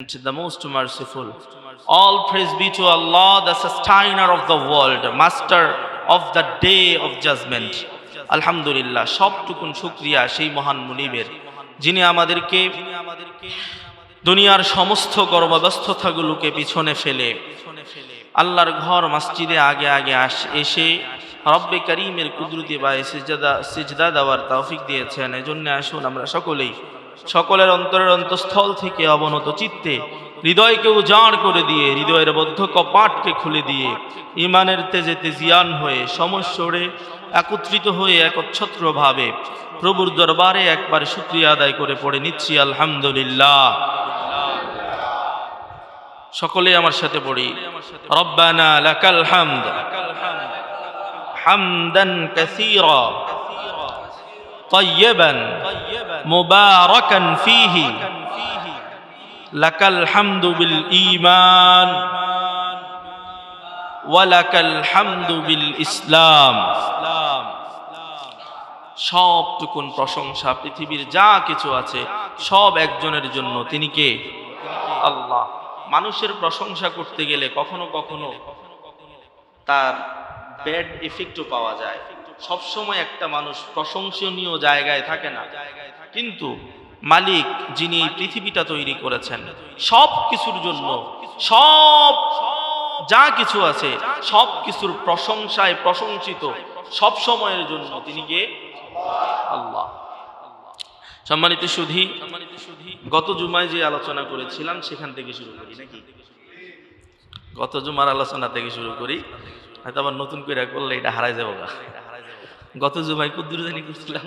the most merciful. All praise be to Allah, the sustainer of the world, master of the day of judgment. আলহামদুলিল্লাহ সবটুকুন শুক্রিয়া সেই মহান মুনিবের যিনি আমাদেরকে দুনিয়ার সমস্ত কর্মব্যস্ততাগুলোকে পিছনে ফেলে আল্লাহর ঘর মসজিদে আগে আগে আস এসে রব্বে করিমের কুদরতি বা সিজদা সিজদা দেওয়ার তৌফিক দিয়েছেন এজন্য আসুন আমরা সকলেই সকলের অন্তরের অন্তঃস্থল থেকে অবনত চিত্তে হৃদয়কে উজাড় করে দিয়ে হৃদয়ের বদ্ধ কপাটকে খুলে দিয়ে ইমানের তেজে তেজিয়ান হয়ে সমস্যরে একত্রিত হয়ে একচ্ছত্র ভাবে প্রভুর দরবারে একবার শুক্রিয়া আদায় করে পড়ে নিচ্ছি আলহামদুলিল্লাহ সকলে আমার সাথে পড়ি রব্বানা লাকাল হামদ হামদান কাসীরা طيبا মুবারাকান ফিহি। লাকাল হামদু বিল ঈমান। ওয়ালাকাল হামদু বিল ইসলাম। সবটুকুন প্রশংসা, পৃথিবীর যা কিছু আছে, সব একজনের জন্য। তিনি কে? আল্লাহ। মানুষের প্রশংসা করতে গেলে কখনো কখনো তার ব্যাড এফেক্টও পাওয়া যায়। সবসময় একটা মানুষ প্রশংসনীয় জায়গায় থাকে না। কিন্তু মালিক যিনি পৃথিবীটা তৈরি করেছেন, সব কিছুর জন্য, সব, যা কিছু আছে, সব কিছুর প্রশংসায় প্রশংসিত সব সময়ের জন্য তিনি কে? আল্লাহ। সম্মানিত সুধী, গত জুমায় যে আলোচনা করেছিলাম, সেখান থেকে শুরু করি, নাকি? গত জুমার আলোচনা থেকে শুরু করি। হয়তো আবার নতুন করে করলে এটা হারাই যাব গত জুমায় কুদ্দুর জানি করছিলাম।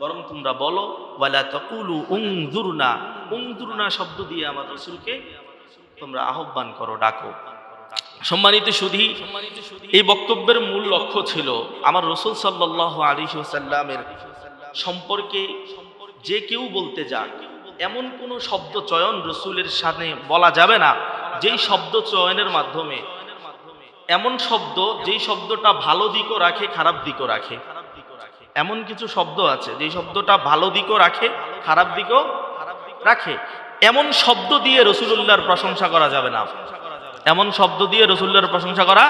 বরং তোমরা বলো, ওয়ালা তাকুলু উনজুরনা। উনজুরনা শব্দ দিয়ে আমার রসুলকে তোমরা আহ্বান করো, ডাকো। সম্মানিত সুধি, এই বক্তব্যের মূল লক্ষ্য ছিল আমার রসুল সাল্লাহ আলী সাল্লামের সম্পর্কে যে কেউ বলতে যাক। এমন কোনো শব্দ চয়ন রসুলের সামনে বলা যাবে না, যেই শব্দ চয়নের মাধ্যমে। এমন শব্দ যেই শব্দটা ভালো দিকও রাখে, খারাপ দিকও রাখে। এমন কিছু শব্দ আছে যেই শব্দটা ভালো দিকও রাখে, খারাপ দিকও রাখে। এমন শব্দ দিয়ে রসুল্লাহর প্রশংসা করা যাবে না। এমন শব্দ দিয়ে রসুল্লাহর প্রশংসা করা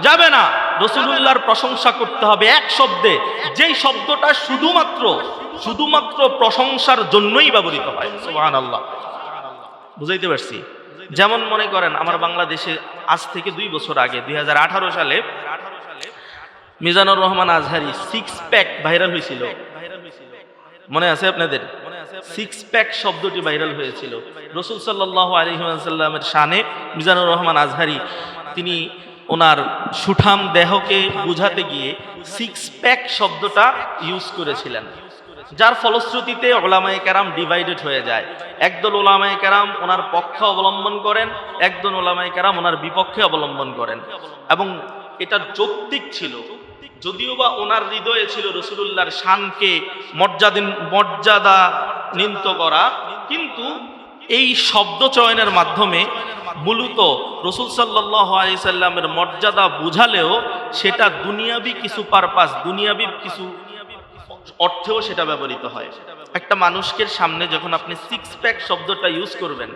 যাবে না। রসুল্লাহর প্রশংসা করতে হবে এক শব্দে। যেই শব্দটা শুধুমাত্র শুধুমাত্র প্রশংসার জন্যই ব্যবহৃত হয়। সুবহান আল্লাহ বুঝাইতে পারছি? যেমন মনে করেন, আমার বাংলাদেশে আজ থেকে দুই বছর আগে, দুই হাজার আঠারো সালে Mizanur Rahman Azhari six pack viral হয়েছিল। মনে আছে আপনাদের? সিক্স প্যাক শব্দটি ভাইরাল হয়েছিল। রসুল সাল্লাহ আলহিমের শানে মিজানুর রহমান আজহারি, তিনি ওনার সুঠাম দেহকে বুঝাতে গিয়ে সিক্স প্যাক শব্দটা ইউজ করেছিলেন। যার ফলশ্রুতিতে ওলামায়ে কেরাম ডিভাইডেড হয়ে যায়। একদল ওলামায় কেরাম ওনার পক্ষে অবলম্বন করেন, একদল ওলামায় কেরাম ওনার বিপক্ষে অবলম্বন করেন। এবং এটা যৌক্তিক ছিল। যদিও বা ওনার হৃদয়ে ছিল রসুলুল্লাহর শানকে মর্যাদিন, মর্যাদা নিন্ত করা, কিন্তু এই শব্দ চয়নের মাধ্যমে মূলত রসুল সাল্লাহ আলিয়াল্লামের মর্যাদা বুঝালেও সেটা দুনিয়াবি কিছু পারপাস দুনিয়াবি কিছু অর্থেও সেটা ব্যবহৃত হয়। একটা মানুষকে সামনে যখন আপনি সিক্স প্যাক শব্দটা ইউজ করবেন,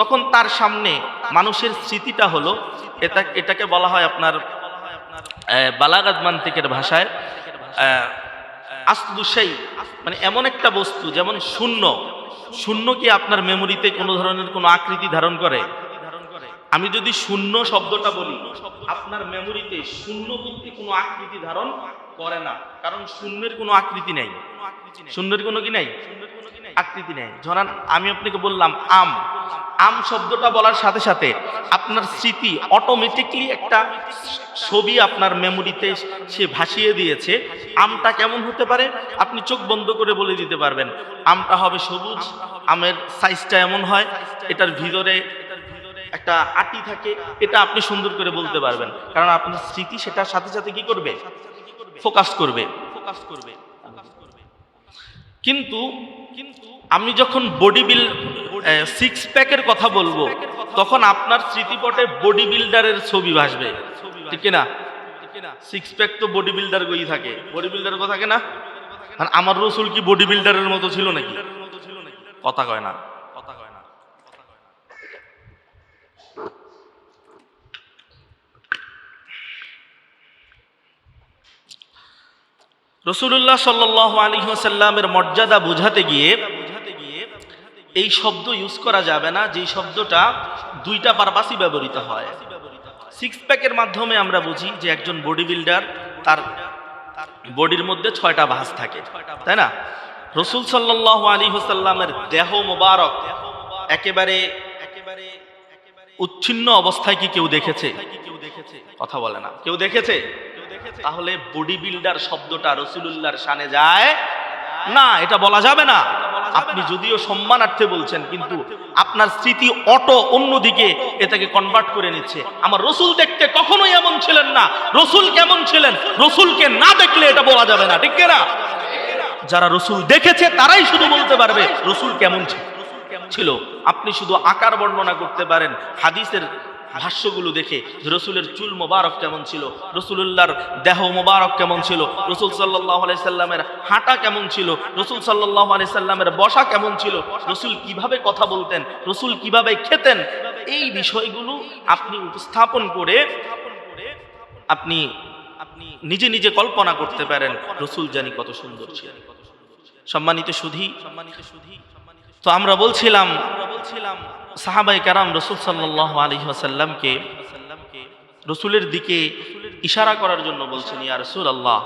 তখন তার সামনে মানুষের স্মৃতিটা হলো এটা এটাকে বলা হয় আপনার বালাগাত মান্তিকের ভাষায় আসলুসাই মানে এমন একটা বস্তু যেমন শূন্য। শূন্য কি আপনার মেমোরিতে কোনো ধরনের কোনো আকৃতি ধারণ করে? আমি যদি শূন্য শব্দটা বলি, আপনার মেমোরিতে শূন্য কিন্তু কোনো আকৃতি ধারণ করে না। কারণ শূন্যের কোনো আকৃতি নেই। শূন্যের কোনো কি নাই? আকৃতি নেয়। ধরেন আমি আপনাকে বললাম আম। আম শব্দটা বলার সাথে সাথে আপনার স্মৃতি অটোমেটিকলি একটা ছবি আপনার মেমোরিতে সে ভাসিয়ে দিয়েছে। আমটা কেমন হতে পারে? আপনি চোখ বন্ধ করে বলে দিতে পারবেন। আমটা হবে সবুজ, আমের সাইজটা এমন হয়, এটার ভিতরে একটা আটি থাকে, এটা আপনি সুন্দর করে বলতে পারবেন। কারণ আপনার স্মৃতি সেটার সাথে সাথে কি করবে? ফোকাস করবে। ফোকাস করবে কিন্তু কিন্তু আমি যখন বডি বিল সিক্স প্যাকের কথা বলব, তখন আপনার স্মৃতিপটে বডি বিল্ডারের ছবি ভাসবে। ঠিক না সিক্স প্যাক তো বডি বিল্ডার গই থাকে। বডি বিল্ডার কথা থাকে না? আমার রসুল কি বডি বিল্ডারের মতো ছিল নাকি? কথা কয় না। কথা কয় না রসুল্লাহ সাল্লাহ আলী সাল্লামের মর্যাদা বোঝাতে গিয়ে এই শব্দ ইউজ করা যাবে না, যেই শব্দটা দুইটা পারপাসই ব্যবহৃত হয়। সিক্স প্যাকের মাধ্যমে আমরা বুঝি যে একজন বডি বিল্ডার তার বডির মধ্যে ছয়টা ভাঁজ থাকে, তাই না? রসুল সাল্লাহ আলী হোসাল্লামের দেহ মোবারক একেবারে একেবারে উচ্ছিন্ন অবস্থায় কি কেউ দেখেছে? কথা বলে না। কেউ দেখেছে? তাহলে বডি বিল্ডার শব্দটা রসুলুল্লাহর সানে যায়? না, এটা বলা যাবে না। আপনি যদিও সম্মানার্থে বলছেন, কিন্তু আপনার স্মৃতি অটো অন্যদিকে এটাকে কনভার্ট করে নিচ্ছে। আমার রসুল দেখতে কখনোই এমন ছিলেন না। রসুল কেমন ছিলেন? রসুলকে না দেখলে এটা বলা যাবে না, ঠিক না যারা রসুল দেখেছে, তারাই শুধু বলতে পারবে, রসুল কেমন ছিল। ছিল। আপনি শুধু আকার বর্ণনা করতে পারেন, হাদিসের ভাষ্যগুলো দেখে রসুলের চুল মোবারক কেমন ছিল, রসুলুল্লাহর দেহ মোবারক কেমন ছিল, রসুল সাল্লাহ সাল্লামের হাঁটা কেমন ছিল, রসুল সাল্লাহ সাল্লামের বসা কেমন ছিল, রসুল কীভাবে কথা বলতেন, রসুল কীভাবে খেতেন, এই বিষয়গুলো আপনি উপস্থাপন করে আপনি আপনি নিজে নিজে কল্পনা করতে পারেন, রসুল জানি কত সুন্দর ছিলেন। সম্মানিত সুধী সম্মানিত সুধী তো আমরা বলছিলাম আমরা বলছিলাম সাহাবাই কারাম রসুল সাল্লাহ আলী আসাল্লামকে রসুলের দিকে ইশারা করার জন্য বলছেন, ইয়া রসুল আল্লাহ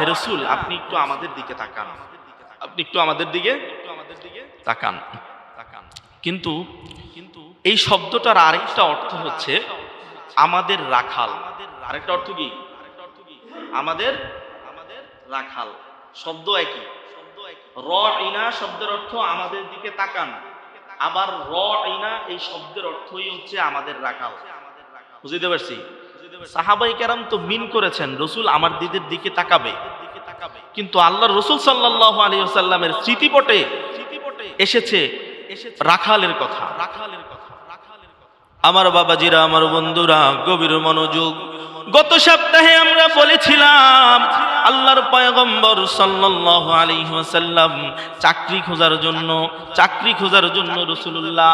হে রসুল, আপনি একটু আমাদের দিকে তাকান। আপনি একটু আমাদের দিকে তাকান। তাকান কিন্তু কিন্তু এই শব্দটার অর্থ হচ্ছে আমাদের রাখাল। আরেকটা অর্থ কি? আমাদের আমাদের রাখাল। শব্দ একই। র শব্দের অর্থ আমাদের দিকে তাকান। আবার র এই শব্দের অর্থই হচ্ছে আমাদের রাখাল। বুঝতে পারছি? সাহাবাই কেরাম তো মিন করেছেন, রসুল আমার দিদির দিকে তাকাবে। কিন্তু আল্লাহ রসুল সাল্লাহ আলী সাল্লামের স্মৃতিপটে এসেছে রাখালের কথা রাখালের কথা। আমার বাবাজিরা, আমার বন্ধুরা, গভীর মনোযোগ গত সপ্তাহে আমরা বলেছিলাম, আল্লাহর পয়গম্বর সাল্লাল্লাহু আলাইহি ওয়াসাল্লাম চাকরি খোঁজার জন্য, চাকরি খোঁজার জন্য রসুলুল্লাহ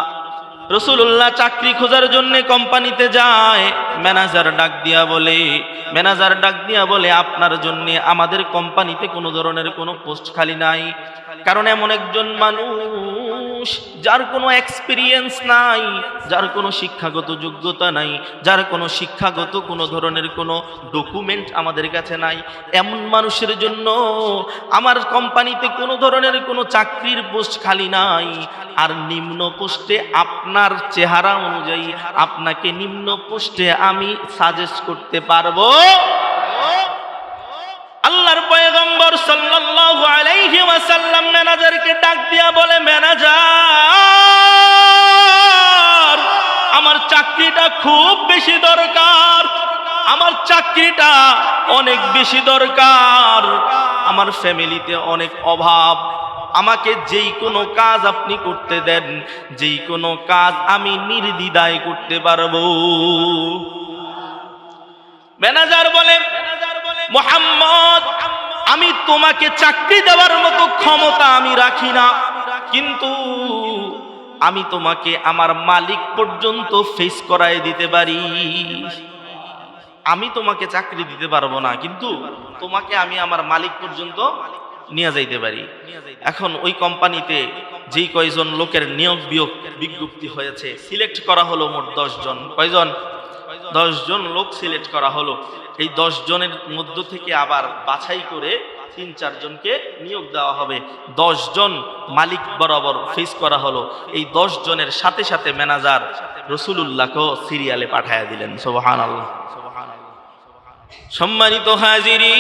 রসুলুল্লাহ চাকরি খোঁজার জন্য কোম্পানিতে যায়, ম্যানেজার ডাক দিয়া বলে, ম্যানেজার ডাক দিয়া বলে, আপনার জন্য আমাদের কোম্পানিতে কোনো ধরনের কোনো পোস্ট খালি নাই কারণ এমন একজন মানুষ যার কোনো এক্সপিরিয়েন্স নাই, যার কোনো শিক্ষাগত যোগ্যতা নাই, যার কোনো শিক্ষাগত কোনো ধরনের কোনো ডকুমেন্ট আমাদের কাছে নাই। এমন মানুষের জন্য আমার কোম্পানিতে কোনো ধরনের কোনো চাকরির পোস্ট খালি নাই। আর নিম্ন পোস্টে আপনার চেহারা অনুযায়ী আপনাকে নিম্ন পোস্টে আমি সাজেস্ট করতে পারব। আল্লাহর পয়গম্বর সাল্লাল্লাহু আলাইহি ওয়াসাল্লাম ম্যানেজারকে ডাক দিয়া বলে, ম্যানেজার, আমার চাকরিটা খুব বেশি দরকার, আমার চাকরিটা অনেক বেশি দরকার, আমার ফ্যামিলিতে অনেক অভাব, আমাকে যেই কোনো কাজ আপনি করতে দেন, যেই কোনো কাজ আমি নির্দ্বিধায় করতে পারব। ম্যানেজার বলে মোহাম্মদ, আমি তোমাকে চাকরি দেওয়ার মতো ক্ষমতা আমি রাখি না। কিন্তু আমি তোমাকে আমার মালিক পর্যন্ত ফেস করায় দিতে পারি। আমি তোমাকে চাকরি দিতে পারব না, কিন্তু তোমাকে আমি আমার মালিক পর্যন্ত নিয়ে যাইতে পারি। এখন ওই কোম্পানিতে যেই কয়জন লোকের নিয়োগ বিয়োগ বিজ্ঞপ্তি হয়েছে সিলেক্ট করা হলো মোট দশ জন। কয়জন? দশ জন লোক সিলেক্ট করা হলো। এই দশ জনের মধ্য থেকে আবার বাছাই করে তিন, চারজনকে নিয়োগ দেওয়া হবে। জন মালিক বরাবর ফেস করা হলো। এই জনের সাথে সাথে ম্যানেজার রসুলুল্লাহকেও সিরিয়ালে পাঠাইয়া দিলেন। সোবাহান আল্লাহ সম্মানিত হাজিরি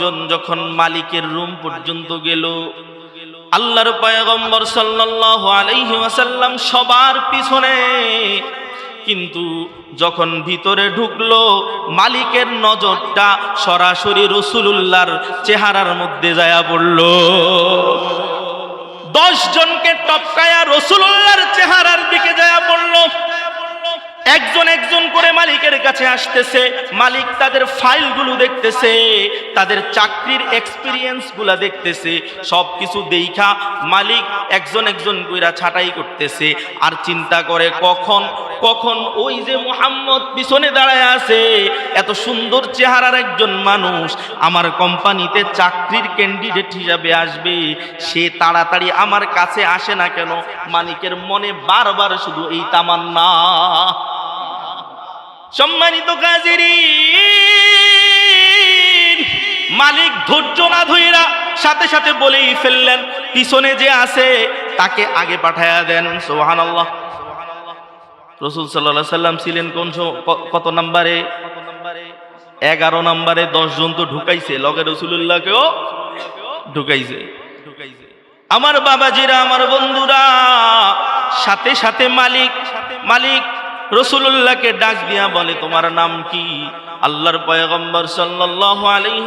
জন যখন মালিকের রুম পর্যন্ত গেল আল্লাহর পয়গম্বর সাল্লাল্লাহু আলাইহি ওয়াসাল্লাম সবার পিছনে। কিন্তু যখন ভিতরে ঢুকলো, মালিকের নজরটা সরাসরি রসুলুল্লাহর চেহারার মধ্যে যায়া পড়ল। দশ জনকে টপকায়া রসুলুল্লাহর চেহারার দিকে যায়া পড়ল। একজন একজন করে মালিকের কাছে আসতেছে, মালিক তাদের ফাইলগুলো দেখতেছে, তাদের চাকরির এক্সপিরিয়েন্সগুলা দেখতেছে সব কিছু দেখা মালিক একজন একজন কইরা ছাটাই করতেছে, আর চিন্তা করে কখন কখন ওই যে মোহাম্মদ পিছনে দাঁড়ায় আছে, এত সুন্দর চেহারার একজন মানুষ, আমার কোম্পানিতে চাকরির ক্যান্ডিডেট হিসাবে আসবে, সে তাড়াতাড়ি আমার কাছে আসে না কেন? মালিকের মনে বারবার শুধু এই তামান্না। সম্মানিত কাজেরি মালিক ধৈর্য না ধইরা সাথে সাথে বলেই ফেললেন, পিছনে যে আছে তাকে আগে পাঠায়া দেন সোহান আল্লাহ রসুল সাল্লাহ সাল্লাম ছিলেন কোন কত নাম্বারে? এগারো নাম্বারে জন তো ঢুকাইছে, লগে রসুল্লাহকেও ঢুকাইছে। আমার বাবাজিরা, আমার বন্ধুরা, সাথে সাথে মালিক মালিক রসুল্লাহকে ডাক দিয়া বলে, তোমার নাম কি? আল্লাহর পয়গম্বর আলাইহি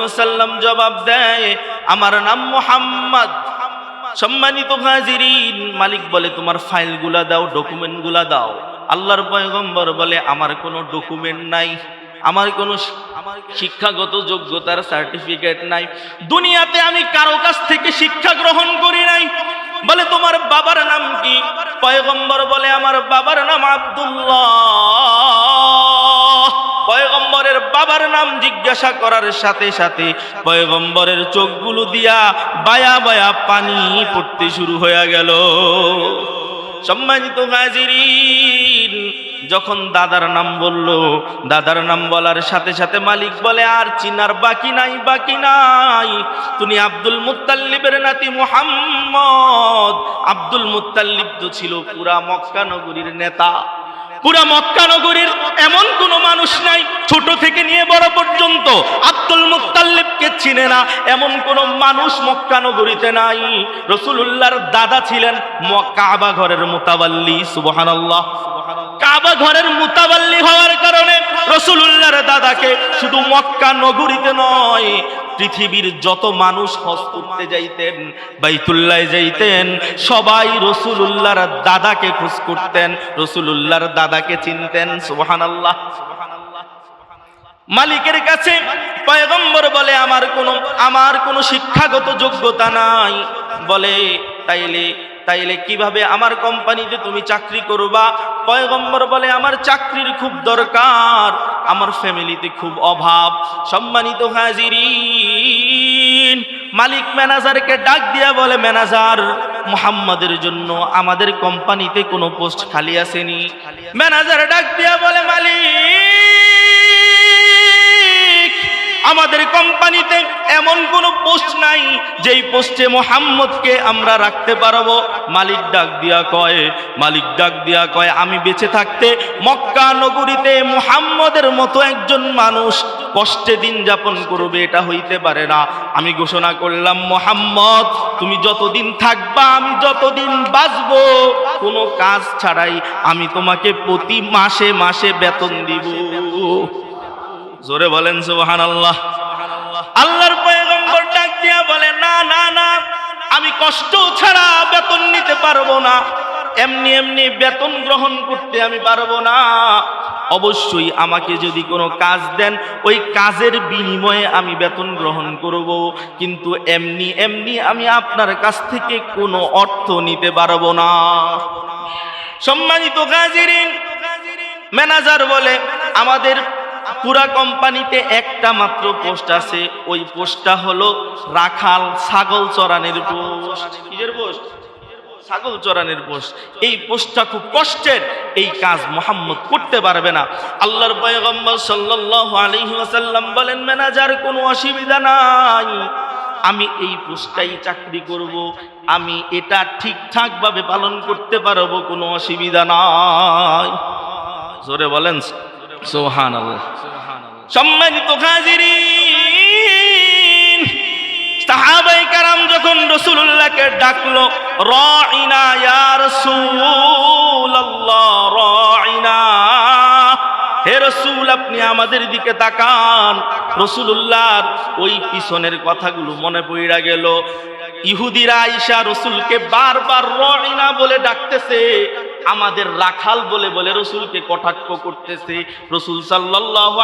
জবাব দেয়, আমার নাম মুহাম্মদ। সম্মানিত হাজিরিন, মালিক বলে, তোমার ফাইলগুলা দাও, ডকুমেন্টগুলা দাও। আল্লাহর পয়গম্বর বলে, আমার কোনো ডকুমেন্ট নাই, আমার কোনো শিক্ষাগত যোগ্যতার সার্টিফিকেট নাই। দুনিয়াতে আমি কারও কাছ থেকে শিক্ষা গ্রহণ করি নাই বলে, তোমার বাবার নাম কি? পয়গম্বর বলে, আমার বাবার নাম আব্দুল্লাহ। পয়গম্বরের বাবার নাম জিজ্ঞাসা করার সাথে সাথে পয়গম্বরের চোখগুলো দিয়া বায়া বায়া পানি পড়তে শুরু হয়ে গেল। সম্মানিত হাজিরিন যখন দাদার নাম বলল, দাদার নাম বলার সাথে সাথে মালিক বলে, আর চিনার বাকি নাই বাকি নাই। তুমি আব্দুল মুত্তাল্লিবের নাতি মোহাম্মদ। আব্দুল মুত্তাল্লিব তো ছিল পুরা মক্কা নগরীর নেতা। পুরা মক্কা নগরীর এমন কোন মানুষ নাই, ছোট থেকে নিয়ে বড় পর্যন্ত আব্দুল মুত্তাল্লিবকে চিনে না, এমন কোন মানুষ মক্কা নগরীতে নাই। রসুলুল্লাহর দাদা ছিলেন কাবা ঘরের মোতাবাল্লি, সুবহানাল্লাহ। কাবা ঘরের মুতাবাল্লি হওয়ার কারণে রসুলুল্লাহর দাদাকে শুধু মক্কা নগরীতে নয়, পৃথিবীর যত মানুষ হজ করতে যাইতেন বাইতুল্লায় যাইতেন, সবাই রসুলুল্লাহর দাদাকে খোঁজ করতেন, রসুলুল্লাহর দাদাকে চিনতেন, সুবহানাল্লাহ। মালিকের কাছে পয়গম্বর বলে, আমার কোনো আমার কোনো শিক্ষাগত যোগ্যতা নাই। বলে, তাইলে তাইলে কীভাবে আমার কোম্পানিতে তুমি চাকরি করবা? পয়গম্বর বলে, আমার চাকরির খুব দরকার, আমার ফ্যামিলিতে খুব অভাব। সম্মানিত হাজিরিন, মালিক ম্যানেজারকে ডাক দিয়া বলে, ম্যানেজার, মোহাম্মদের জন্য আমাদের কোম্পানিতে কোনো পোস্ট খালি আসেনি। ম্যানেজার ডাক দিয়া বলে, মালিক আমাদের কোম্পানিতে এমন কোনো পোস্ট নাই, যেই পোস্টে মোহাম্মদকে আমরা রাখতে পারব। মালিক ডাক দিয়া কয়, মালিক ডাক দিয়া কয়, আমি বেঁচে থাকতে মক্কা নগরীতে মোহাম্মদের মতো একজন মানুষ কষ্টে দিন যাপন করবে, এটা হইতে পারে না। আমি ঘোষণা করলাম, মোহাম্মদ, তুমি যতদিন থাকবা, আমি যতদিন বাঁচবো। কোনো কাজ ছাড়াই আমি তোমাকে প্রতি মাসে মাসে বেতন দিব। জোরে বলেন সুবহান আল্লাহ আল্লাহর পয়গম্বর ডাক দিয়া বলে, না না না, আমি কষ্ট ছাড়া বেতন নিতে পারব না। এমনি এমনি বেতন গ্রহণ করতে আমি পারব না। অবশ্যই আমাকে যদি কোনো কাজ দেন, ওই কাজের বিনিময়ে আমি বেতন গ্রহণ করব। কিন্তু এমনি এমনি আমি আপনার কাছ থেকে কোনো অর্থ নিতে পারব না। সম্মানিত গাজিরিন, ম্যানেজার বলে, আমাদের পুরা কোম্পানিতে একটা মাত্র পোস্ট আছে, ওই পোস্টটা হলো রাখাল ছাগল চরানের পোস্ট। কিসের পোস্ট? ছাগল চরানের পোস্ট। এই পোস্টটা খুব কষ্টের, এই কাজ মোহাম্মদ করতে পারবে না। আল্লাহর পয়গম্বর সাল্লাল্লাহু আলাইহি ওয়াসাল্লাম বলেন, ম্যানেজার, কোনো অসুবিধা নাই। আমি এই পোস্টটাই চাকরি করব। আমি এটা ঠিকঠাক ভাবে পালন করতে পারব, কোনো অসুবিধা নাই। জোরে বলেন সোহান সম্মানিত হাজিরিন সাহাবাই কারাম যখন রসুল্লাহকে ডাকলো রাইনা ইয়া রাসূলুল্লাহ রাইনা হে রসুল, আপনি আমাদের দিকে তাকান। রসুলুল্লাহর ওই পিছনের কথাগুলো মনে পড়া গেল। ইহুদিরা আইসা রসুলকে বারবার রইনা বলে ডাকতেছে। আমাদের রাখাল বলে বলে রসুলকে কটাক্ষ করতেছে। রসুল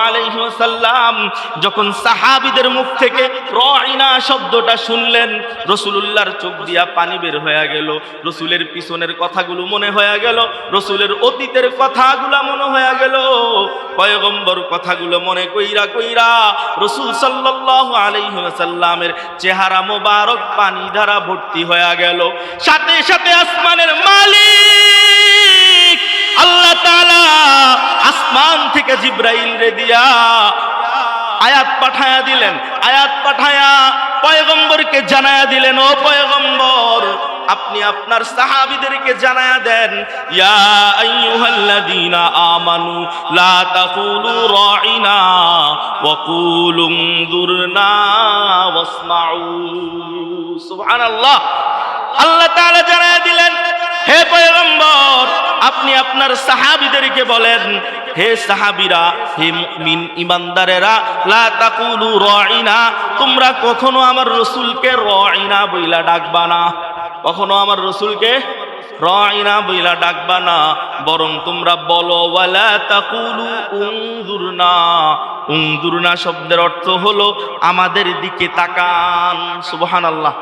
আলহিহাসাল্লাম যখন সাহাবিদের মুখ থেকে রইনা শব্দটা শুনলেন, রসুলুল্লাহর চোখ দিয়া পানি বের হয়ে গেল। রসুলের পিছনের কথাগুলো মনে হয়ে গেল, রসুলের অতীতের কথাগুলো মনে হয়ে গেল। পয়গম্বর কথাগুলো মনে কইরা কইরা রসুল সাল্লাহ আলহিহাসাল্লামের চেহারা মোবারক পানি দ্বারা ভর্তি হয়ে গেল। সাথে সাথে আসমানের মালিক আল্লাহ তাআলা আসমান থেকে জিব্রাইল রে দিয়া আয়াত পাঠায়া দিলেন। আয়াত পাঠায়া পয়গম্বরকে জানায়া দিলেন, ও পয়গম্বর, আপনি আপনার সাহাবিদেরকে জানায়া দেন, ইয়া আইয়ুহাল্লাযীনা আমানু লা তাকুলু রাইনা ওয়া কুলু দুরনা ওয়াসমাউ। সুবহানাল্লাহ। আল্লাহ তাআলা জানায়া দিলেন হে পয়গম্বর, আপনি আপনার সাহাবিদেরকে বলেন, হে সাহাবিরা, হে মুমিন ইমানদারেরা, লা তাকুলু রাইনা, তোমরা কখনো আমার রসুলকে রাইনা বইলা ডাকবা না। কখনো আমার রসুলকে রাইনা বইলা ডাকবা না, বরং তোমরা বলো, ওয়ালা তাকুলু উনজুরনা। উনজুরনা শব্দের অর্থ হলো, আমাদের দিকে তাকান, সুবহানাল্লাহ।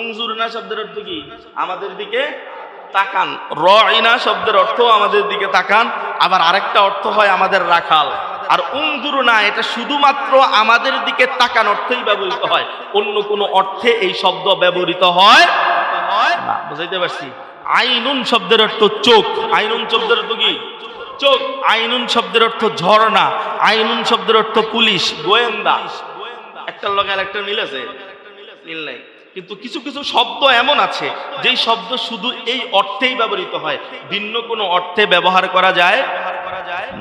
উনজুরনা শব্দের অর্থ কি? আমাদের দিকে তাকান। রইনা শব্দের অর্থ আমাদের দিকে তাকান, আবার আরেকটা অর্থ হয় আমাদের রাখাল। আর উংদুরু না, এটা শুধুমাত্র আমাদের দিকে তাকান অর্থেই ব্যবহৃত হয়। অন্য কোনো অর্থে এই শব্দ ব্যবহৃত হয় বুঝাইতে পারছি? আইনুন শব্দের অর্থ চোখ। আইনুন শব্দের অর্থ কি? চোখ। আইনুন শব্দের অর্থ ঝর্ণা। আইনুন শব্দের অর্থ পুলিশ, গোয়েন্দা। একটার লগে আরেকটা মিল আছে? মিল নাই। কিন্তু কিছু কিছু শব্দ এমন আছে, যেই শব্দ শুধু এই অর্থেই ব্যবহৃত হয়। ভিন্ন কোনো অর্থে ব্যবহার করা যায়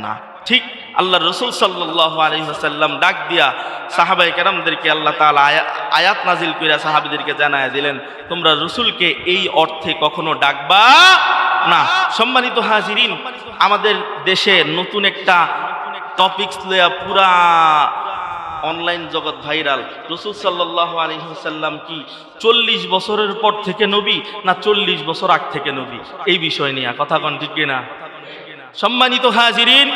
না। ঠিক আল্লাহ রসুল সাল্লাহ আলহিহাসাল্লাম ডাক দিয়া সাহাবাই কেরামদেরকে আল্লাহ তালা আয়াত নাজিল কইরা সাহাবিদেরকে জানায় দিলেন, তোমরা রসুলকে এই অর্থে কখনো ডাকবা না। সম্মানিত হাজিরিন, আমাদের দেশে নতুন একটা টপিক্স লইয়া পুরা অনলাইন জগৎ ভাইরাল। রসুল সাল্লাহ আলহিহাসাল্লাম কি চল্লিশ বছরের পর থেকে নবী না চল্লিশ বছর আগ থেকে নবী? এই বিষয় নিয়ে কথা কন ঠিক না সম্মানিত হাজিরিন,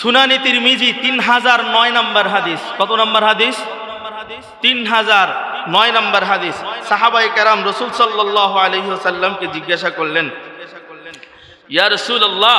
সুনানি তিরমিজি তিন হাজার নয় নম্বর হাদিস। কত নম্বর হাদিস? তিন হাজার নয় নম্বর হাদিস। সাহাবাই কারাম রসুল সাল্লাহ আলহিহাসাল্লামকে জিজ্ঞাসা করলেন, ইয়া রসুল আল্লাহ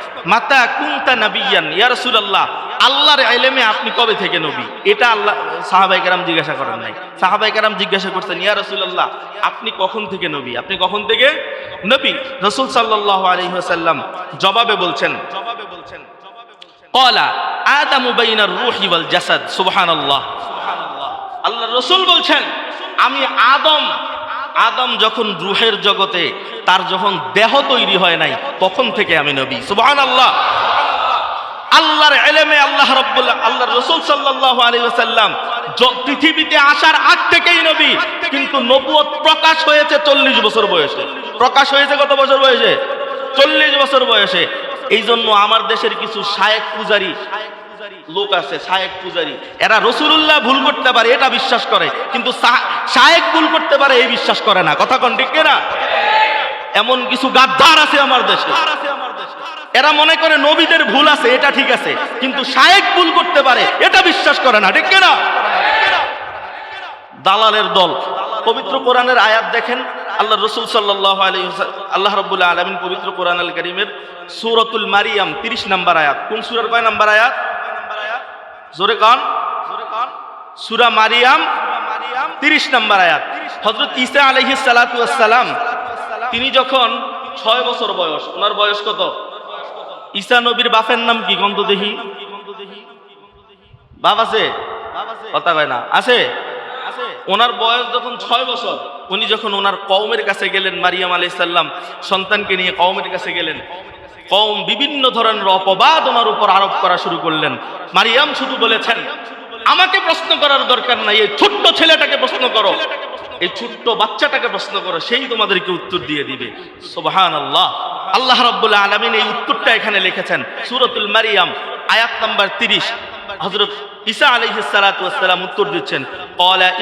মাতা কুন্তা নবিয়ান, ইয়া রাসূলুল্লাহ, আল্লাহর ইলমে আপনি কবে থেকে নবী? এটা আল্লাহ সাহাবাই কারাম জিজ্ঞাসা করেন নাই। সাহাবাই কারাম জিজ্ঞাসা করছেন, ইয়া রাসূলুল্লাহ, আপনি কখন থেকে নবী? আপনি কখন থেকে নবী? রসুল সাল্লাল্লাহু আলাইহি ওয়াসাল্লাম জবাবে বলছেন জবাবে বলছেন ক্বালা আদামু বাইনার রূহি জাসাদ সুবহানাল্লাহ। আল্লাহ রসুল বলছেন, আমি আদম আদম যখন রুহের জগতে, তার যখন দেহ তৈরি হয় নাই, তখন থেকে আমি নবী। সুবহান আল্লাহ আল্লাহর এলেমে আল্লাহ রব্বুল্লাহ আল্লাহ রসুল সাল্লাহ আলী সাল্লাম পৃথিবীতে আসার আগ থেকেই নবী। কিন্তু নবুয়ত প্রকাশ হয়েছে চল্লিশ বছর বয়সে। প্রকাশ হয়েছে কত বছর বয়সে? চল্লিশ বছর বয়সে। এই জন্য আমার দেশের কিছু শায়েক পূজারী লোক আছে শায়েক পূজারী। এরা রসুল্লাহ ভুল করতে পারে, এটা বিশ্বাস করে। কিন্তু শায়েক ভুল করতে পারে, এই বিশ্বাস করে না। কথা কোন ঠিক না? এমন কিছু গাদ্দার আছে আমার দেশে। এরা মনে করে নবীদের ভুল আছে, এটা ঠিক আছে। কিন্তু শায়েক ভুল করতে পারে, এটা বিশ্বাস করে না। ঠিক না? দালালের দল। পবিত্র কোরআনের আয়াত দেখেন, আল্লাহ রসুল সাল্লাহ আলী আল্লাহ রবুল্লাহ আলমিন পবিত্র কোরআন আল করিমের সুরতুল মারিয়াম, তিরিশ নাম্বার আয়াত। কোন সুরের কয় নাম্বার আয়াত? জোরে কান। সুরা মারিয়াম, তিরিশ নম্বর আয়াত। হজরত ইসা আলহি সালাম তিনি যখন ছয় বছর বয়স, ওনার বয়স কত? ঈসা নবীর বাপের নাম কি? গন্ধ দেখি বাপ আছে? কথা কয় না। আছে? ওনার বয়স যখন ছয় বছর, উনি যখন ওনার কওমের কাছে গেলেন, মারিয়াম আলাই সাল্লাম সন্তানকে নিয়ে কওমের কাছে গেলেন কওম বিভিন্ন ধরনের অপবাদ ওনার উপর আরোপ করা শুরু করলেন। মারিয়াম শুধু বলেছেন, আমাকে প্রশ্ন করার দরকার নাই, এই ছোট্ট ছেলেটাকে প্রশ্ন করো। এই ছোট্ট বাচ্চাটাকে প্রশ্ন করো, সেই তোমাদেরকে উত্তর দিয়ে দিবে। সুবহান আল্লাহ আল্লাহ রাব্বুল আলামিন এই উত্তরটা এখানে লিখেছেন, সুরতুল মারিয়াম, আয়াত নাম্বার 30 হযরত ঈসা আলাইহিস সালাতু ওয়াস উত্তর দিচ্ছেন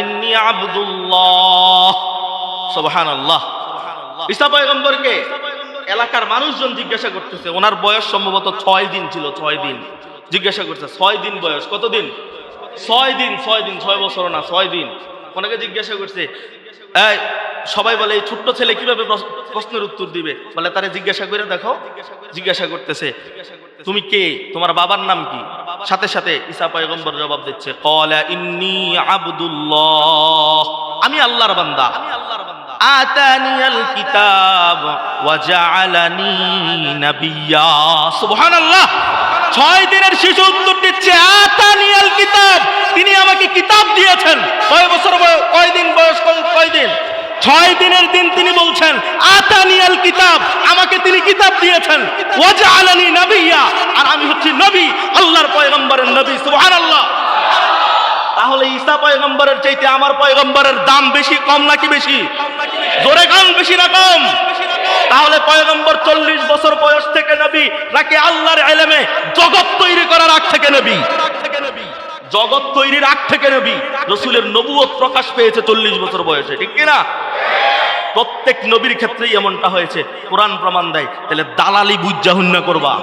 ইন্নী আবদুল্লাহ। সুবহানাল্লাহ। ঈসা পয়গম্বরকে এলাকার মানুষজন জিজ্ঞাসা করতেছে, ওনার বয়স সম্ভবত ছয় দিন ছিল, ছয় দিন। জিজ্ঞাসা করছে, ছয় দিন বয়স কতদিন ছয় দিন ছয় দিন, ছয় বছর না, ছয় দিন। ওনাকে জিজ্ঞাসা করছে সবাই বলে, এই ছোট্ট ছেলে কীভাবে প্রশ্নের উত্তর দিবে? বলে, তারে জিজ্ঞাসা করে দেখো। জিজ্ঞাসা করতেছে, তুমি কে? তোমার বাবার নাম কি? সাথে সাথে ঈসা পয়গম্বর জবাব দিচ্ছে ইন্নি আবদুল্লাহ। আমি আল্লাহর বান্দা আমি আল্লাহর বান্দা। আতানিয়াল কিতাব ওয়া জাআলানি নাবিয়্যা সুবহানাল্লাহ। ছয় দিনের শিশু উত্তর দিচ্ছে, আতানিয়াল কিতাব, তিনি আমাকে কিতাব দিয়েছেন। কয় বছর কয় দিন বয়স, কয়- দিন? ছয় দিনের দিন তিনি বলছেন, আতানিয়াল কিতাব, আমাকে তিনি কিতাব দিয়েছেন। ওয়াজা আলানি নাবিয়া। আর আমি হচ্ছি নবী, আল্লাহর পয়গম্বরের নবী, সুবহানাল্লাহ। ঈসা পয়গম্বরের চাইতে আমার পয়গম্বরের দাম বেশি, কম নাকি বেশি? জোরে কম বেশি না কম? তাহলে পয়গম্বর চল্লিশ বছর বয়স থেকে নবী, নাকি আল্লাহর এলেমে জগৎ তৈরি করার আগ থেকে নবী? জগৎ তৈরির আগ থেকে নবী, রসুলের নবুয়ত প্রকাশ পেয়েছে চল্লিশ বছর বয়সে, ঠিক কিনা? প্রত্যেক নবীর ক্ষেত্রেই এমনটা হয়েছে, কোরআন প্রমাণ দেয়, তাহলে দালালি বুঝাহুন্না করবা।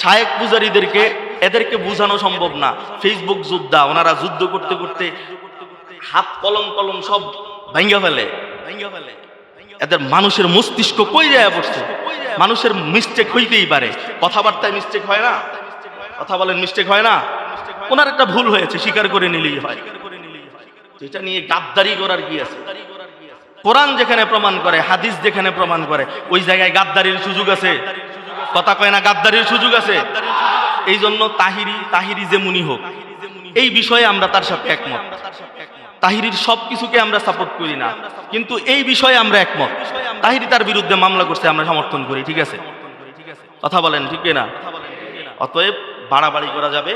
শায়েক পূজারীদেরকে এদেরকে বোঝানো সম্ভব না। ফেসবুক যোদ্ধা, ওনারা যুদ্ধ করতে করতে হাত কলম কলম সব ভেঙ্গে ফেলে। ভেঙ্গে ফেলে এদের মানুষের মস্তিষ্ক কই যায় পড়ছে? মানুষের মিস্টেক হইতেই পারে। কথাবার্তায় মিস্টেক হয় না? কথা বলেন মিস্টেক হয় না? ওনার একটা ভুল হয়েছে, স্বীকার করে নিলেই হয়। এটা নিয়ে গাদ্দারি করার কি আছে? কোরআন যেখানে প্রমাণ করে, হাদিস যেখানে প্রমাণ করে, ওই জায়গায় গাদ্দারির সুযোগ আছে। কথা কয় না, গাদ্দারির সুযোগ আছে? এই জন্য তাহিরি তাহিরি যে মুনি হোক, এই বিষয়ে আমরা তার সাথে একমত। তাহিরির সব কিছুকে আমরা সাপোর্ট করি না, কিন্তু এই বিষয়ে আমরা একমত। তাহিরি তার বিরুদ্ধে মামলা করছে, আমরা সমর্থন করি, ঠিক আছে? কথা বলেন, ঠিক না অতএব বাড়াবাড়ি করা যাবে।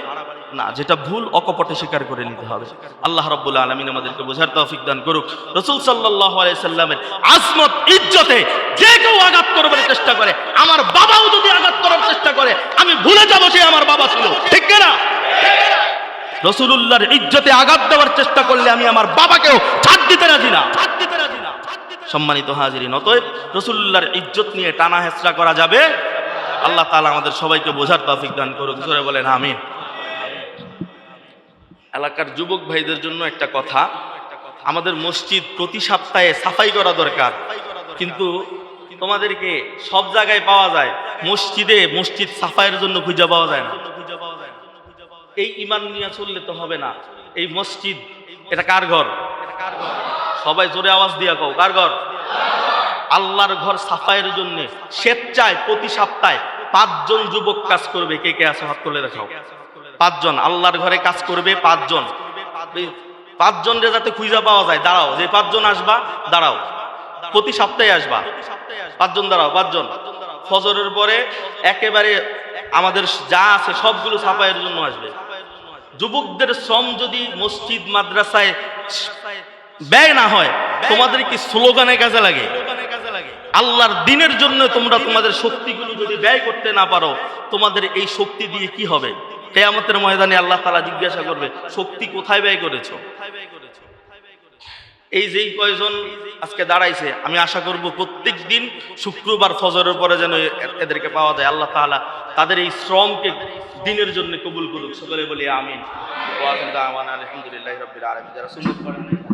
না, যেটা ভুল অকপটে স্বীকার করে নিতে হবে। আল্লাহ রব্বুল আলমিন আমাদেরকে বোঝার তৌফিক দান করুক। রসুল সাল্লাহ সাল্লামের আজমত, ইজ্জতে যে কেউ আঘাত করবার চেষ্টা করে, আমার বাবাও যদি আঘাত করার চেষ্টা করে, আমি ভুলে যাব সে আমার বাবা ছিল। ঠিক না? রসুলুল্লাহর ইজ্জতে আঘাত দেওয়ার চেষ্টা করলে আমি আমার বাবাকেও ছাড় দিতে রাজি না। সম্মানিত হাজিরিন, অতএব রসুল্লাহর ইজ্জত নিয়ে টানা হেসরা করা যাবে। আল্লাহ তালা আমাদের সবাইকে বোঝার তৌফিক দান করুক। জোরে বলেন, আমিন। এলাকার যুবক ভাইদের জন্য একটা কথা। আমাদের মসজিদ প্রতি সপ্তাহে সাফাই করা দরকার। কিন্তু তোমাদেরকে সব জায়গায় পাওয়া যায়, মসজিদে মসজিদ সাফাইয়ের জন্য খুঁজে পাওয়া যায় না। এই ইমান নিয়ে চললে তো হবে না। এই মসজিদ, এটা কার ঘর? সবাই জোরে আওয়াজ দিয়া কও, কার ঘর? আল্লাহর ঘর সাফাইয়ের জন্য স্বেচ্ছায় প্রতি সপ্তাহে পাঁচজন যুবক কাজ করবে। কে কে আছে? হাত তুলে দেখাও। পাঁচজন, আল্লাহর ঘরে কাজ করবে পাঁচজন। পাঁচজন রে যাতে খুঁজে পাওয়া যায়, দাঁড়াও, যে পাঁচজন আসবা, দাঁড়াও। প্রতি সপ্তাহে আসবা। পাঁচজন দাঁড়াও, পাঁচজন। ফজরের পরে একেবারে আমাদের যা আছে সবগুলো সাফাইয়ের জন্য আসবে। যুবকদের শ্রম যদি মসজিদ, মাদ্রাসায় ব্যয় না হয়, তোমাদের কি স্লোগানে কাজে লাগে? আল্লাহর দিনের জন্য তোমরা তোমাদের শক্তিগুলো যদি ব্যয় করতে না পারো, তোমাদের এই শক্তি দিয়ে কি হবে? কেয়ামতের ময়দানে আল্লাহ তালা জিজ্ঞাসা করবে, শক্তি কোথায় ব্যয় করেছ? এই যেই কয়জন আজকে দাঁড়াইছে, আমি আশা করব প্রত্যেক দিন শুক্রবার ফজরের পরে যেন এদেরকে পাওয়া যায়। আল্লাহ তাআলা তাদের এই শ্রমকে দিনের জন্য কবুল করুক। সকলে বলি আমিন। আলহামদুলিল্লাহ আলামিন। যারা সুন্দর পড়েন